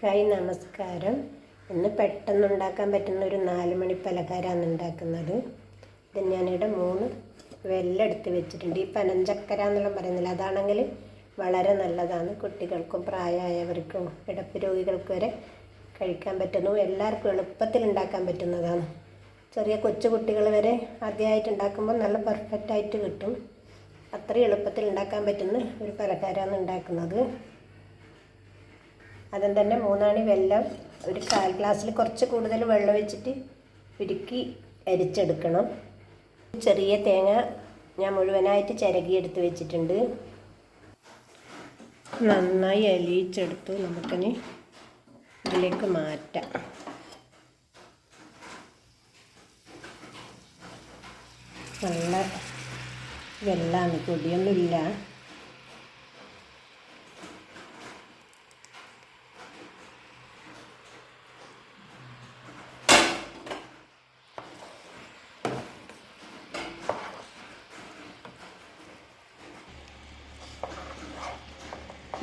Hi നമസ്കാരം. ഇന്ന് പെട്ടെന്ന് ഉണ്ടാക്കാൻ പറ്റുന്ന ഒരു നാല് മണി പലഹാരമാണ് ഉണ്ടാക്കുന്നത്. ഇത് ഞാനിവിടെ മൂന്ന് വെല്ലെടുത്ത് വെച്ചിട്ടുണ്ട്. ഈ പനഞ്ചക്കര എന്നുള്ള പറയുന്നില്ല അതാണെങ്കിൽ വളരെ നല്ലതാണ്. കുട്ടികൾക്കും പ്രായമായവർക്കും കിടപ്പ് രോഗികൾക്ക് വരെ കഴിക്കാൻ പറ്റുന്നു. എല്ലാവർക്കും എളുപ്പത്തിൽ ഉണ്ടാക്കാൻ പറ്റുന്നതാണ്. ചെറിയ കൊച്ചു കുട്ടികൾ വരെ ആദ്യമായിട്ട് ഉണ്ടാക്കുമ്പോൾ നല്ല പെർഫെക്റ്റായിട്ട് കിട്ടും. അത്രയും എളുപ്പത്തിൽ ഉണ്ടാക്കാൻ പറ്റുന്ന ഒരു പലഹാരമാണ് ഉണ്ടാക്കുന്നത്. അതും തന്നെ മൂന്നാണി വെല്ലം. ഒരു കാൽ ഗ്ലാസ്സിൽ കുറച്ച് കൂടുതൽ വെള്ളം ഒഴിച്ചിട്ട് ഉരുക്കി അരിച്ചെടുക്കണം. ചെറിയ തേങ്ങ ഞാൻ മുഴുവനായിട്ട് ചിരകിയെടുത്ത് വെച്ചിട്ടുണ്ട്. നന്നായി അലിയിച്ചെടുത്തു. നമുക്കിനി ഇതിലേക്ക് മാറ്റാം. നല്ല വെള്ളമാണ്. പൊടിയൊന്നുമില്ല.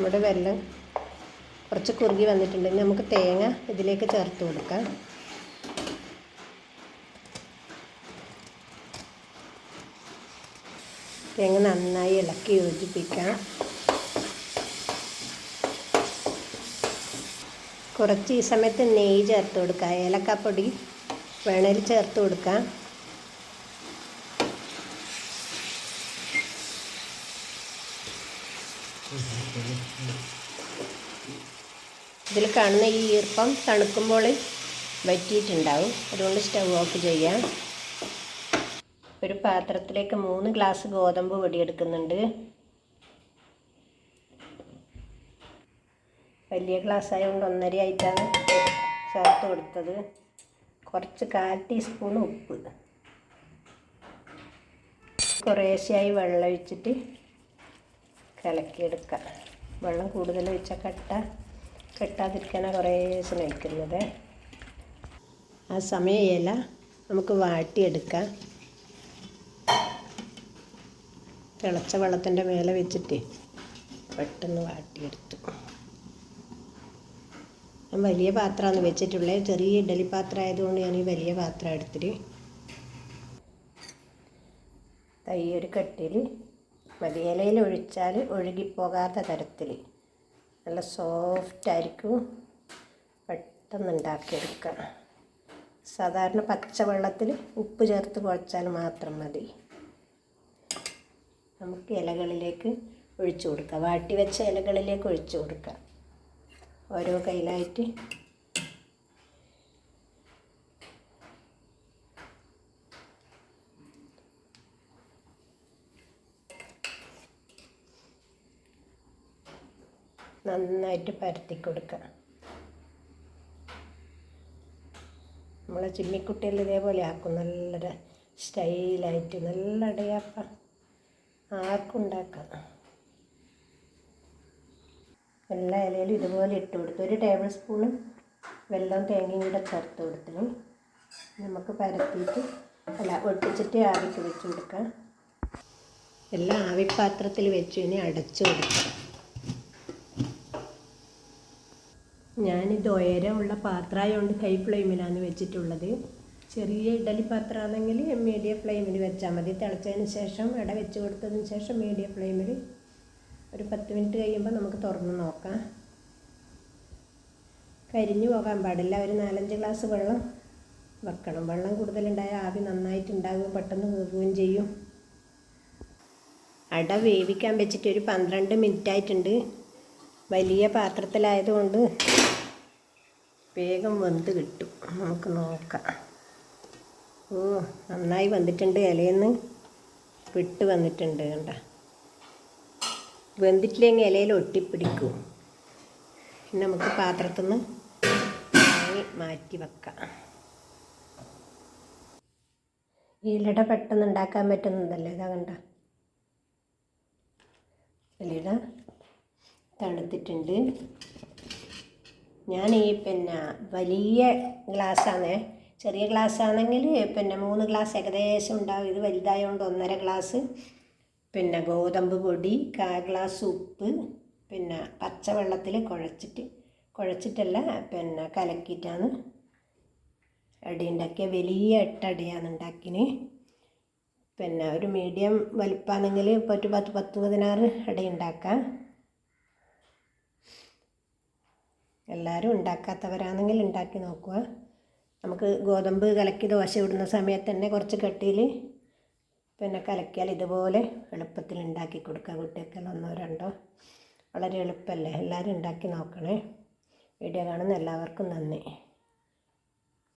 നമ്മുടെ വെള്ളം കുറച്ച് കുറുകി വന്നിട്ടുണ്ടെങ്കിൽ നമുക്ക് തേങ്ങ ഇതിലേക്ക് ചേർത്ത് കൊടുക്കാം. തേങ്ങ നന്നായി ഇളക്കി യോജിപ്പിക്കാം. കുറച്ച് ഈ സമയത്ത് നെയ്യ് ചേർത്ത് കൊടുക്കാം. ഏലക്കാപ്പൊടി വേണേൽ ചേർത്ത് കൊടുക്കാം. ഇതിൽ കാണുന്ന ഈ ഈർപ്പം തണുക്കുമ്പോൾ വറ്റിയിട്ടുണ്ടാവും. അതുകൊണ്ട് സ്റ്റവ് ഓഫ് ചെയ്യാം. ഒരു പാത്രത്തിലേക്ക് മൂന്ന് ഗ്ലാസ് ഗോതമ്പ് പൊടി എടുക്കുന്നുണ്ട് വലിയ ഗ്ലാസ് ആയതുകൊണ്ട് ഒന്നര ആയിട്ടാണ് ചേർത്ത് കൊടുത്തത്. കുറച്ച് കാൽ ടീസ്പൂൺ ഉപ്പ്. കുറേശ്ശെയായി വെള്ളം ഒഴിച്ചിട്ട് കലക്കിയെടുക്കാം. വെള്ളം കൂടുതൽ ഒഴിച്ചാൽ കട്ട. കെട്ടാതിരിക്കാനാണ് കുറേ ശ്രമിക്കുന്നത് ആ സമയം ഇല നമുക്ക് വാട്ടിയെടുക്കാം. തിളച്ച വെള്ളത്തിന്റെ മേലെ വെച്ചിട്ട് പെട്ടെന്ന് വാട്ടിയെടുത്തു. ഞാൻ വലിയ പാത്രമാണ് വെച്ചിട്ടുള്ളത്. ചെറിയ ഇഡലി പാത്രം ആയതുകൊണ്ട് ഞാൻ ഈ വലിയ പാത്രം എടുത്തിട്ട് തൈ ഒരു കട്ടിൽ മതിയിലയിൽ ഒഴിച്ചാൽ ഒഴുകിപ്പോകാത്ത തരത്തിൽ നല്ല സോഫ്റ്റ് ആയിരിക്കും. പെട്ടെന്ന് ഉണ്ടാക്കിയെടുക്കാം സാധാരണ പച്ചവെള്ളത്തിൽ ഉപ്പ് ചേർത്ത് കുഴച്ചാൽ മാത്രം മതി. നമുക്ക് ഇലകളിലേക്ക് ഒഴിച്ചു കൊടുക്കാം. വാട്ടി വെച്ച ഇലകളിലേക്ക് ഒഴിച്ചു കൊടുക്കാം. ഓരോ കയ്യിലായിട്ട് നന്നായിട്ട് പരത്തി കൊടുക്കുക. നമ്മളെ ചിമ്മിക്കുട്ടികൾ ഇതേപോലെ ആക്കും. നല്ല സ്റ്റൈലായിട്ട് നല്ല അടയാപ്പ ആർക്കും ഉണ്ടാക്കാം. എല്ലാ ഇലയിലും ഇതുപോലെ ഇട്ട് കൊടുത്തു ഒരു ടേബിൾ സ്പൂണ് വെള്ളം തേങ്ങയും കൂടെ ചേർത്ത് കൊടുത്തു നമുക്ക് പരത്തിയിട്ട് അല്ല ഒട്ടിച്ചിട്ട് ആവിക്ക് വെച്ച് കൊടുക്കാം. എല്ലാം ആവിപ്പാത്രത്തിൽ വെച്ച് ഇനി അടച്ചു കൊടുക്കാം. ഞാനിത് ഉയരമുള്ള പാത്രമായതുകൊണ്ട് ഹൈ ഫ്ലെയിമിലാണ് വെച്ചിട്ടുള്ളത്. ചെറിയ ഇഡലി പാത്രമാണെങ്കിൽ മീഡിയം ഫ്ലെയിമിൽ വെച്ചാൽ മതി. തിളച്ചതിന് ശേഷം ഇട വെച്ച് കൊടുത്തതിന് ശേഷം മീഡിയം ഫ്ലെയിമിൽ ഒരു പത്ത് മിനിറ്റ് കഴിയുമ്പോൾ നമുക്ക് തുറന്ന് നോക്കാം. കരിഞ്ഞു പോകാൻ പാടില്ല. ഒരു നാലഞ്ച് ഗ്ലാസ് വെള്ളം വെക്കണം. വെള്ളം കൂടുതലുണ്ടായാൽ ആവി നന്നായിട്ടുണ്ടാകും പെട്ടെന്ന് വേകുകയും ചെയ്യും. അട വേവിക്കാൻ വെച്ചിട്ട് ഒരു പന്ത്രണ്ട് മിനിറ്റ് ആയിട്ടുണ്ട് വലിയ പാത്രത്തിലായതുകൊണ്ട് വേഗം വെന്ത് കിട്ടും. നമുക്ക് നോക്കാം. ഓ നന്നായി വന്നിട്ടുണ്ട് ഇലയെന്ന്. വിട്ട് വന്നിട്ടുണ്ട് കണ്ട? വെന്തിട്ടില്ലെങ്കിൽ ഇലയിൽ ഒട്ടിപ്പിടിക്കും. പിന്നെ നമുക്ക് പാത്രത്തിൽ നിന്ന് മാറ്റി വെക്കാം. ഇലട പെട്ടെന്ന് ഉണ്ടാക്കാൻ പറ്റുന്നതല്ലേ? ഇതാ കണ്ട? ഇലട തണുത്തിട്ടുണ്ട്. ഞാൻ ഈ പിന്നെ വലിയ ഗ്ലാസ്സാണ് ചെറിയ ഗ്ലാസ് ആണെങ്കിൽ പിന്നെ മൂന്ന് ഗ്ലാസ് ഏകദേശം ഉണ്ടാവും. ഇത് വലുതായതുകൊണ്ട് ഒന്നര ഗ്ലാസ്. പിന്നെ ഗോതമ്പ് പൊടി കാ ഗ്ലാസ് ഉപ്പ് പിന്നെ പച്ചവെള്ളത്തിൽ കുഴച്ചിട്ട് കുഴച്ചിട്ടല്ല പിന്നെ കലക്കിയിട്ടാണ് അടി ഉണ്ടാക്കിയ വലിയ എട്ടടിയാണ് ഉണ്ടാക്കിന്. പിന്നെ ഒരു മീഡിയം വലിപ്പാണെങ്കിൽ ഇപ്പോൾ ഒരു പത്ത് പത്ത് പതിനാറ് അടി ഉണ്ടാക്കാം. എല്ലാവരും ഉണ്ടാക്കാത്തവരാണെങ്കിൽ ഉണ്ടാക്കി നോക്കുക. നമുക്ക് ഗോതമ്പ് കലക്കി ദോശ ഇടുന്ന സമയത്ത് തന്നെ കുറച്ച് കട്ടിയിൽ പിന്നെ കലക്കിയാൽ ഇതുപോലെ എളുപ്പത്തിൽ ഉണ്ടാക്കി കൊടുക്കുക കുട്ടികൾക്ക്. ഒന്നോ രണ്ടോ. വളരെ എളുപ്പമല്ലേ? എല്ലാവരും ഉണ്ടാക്കി നോക്കണേ. വീഡിയോ കാണുന്ന എല്ലാവർക്കും നന്ദി.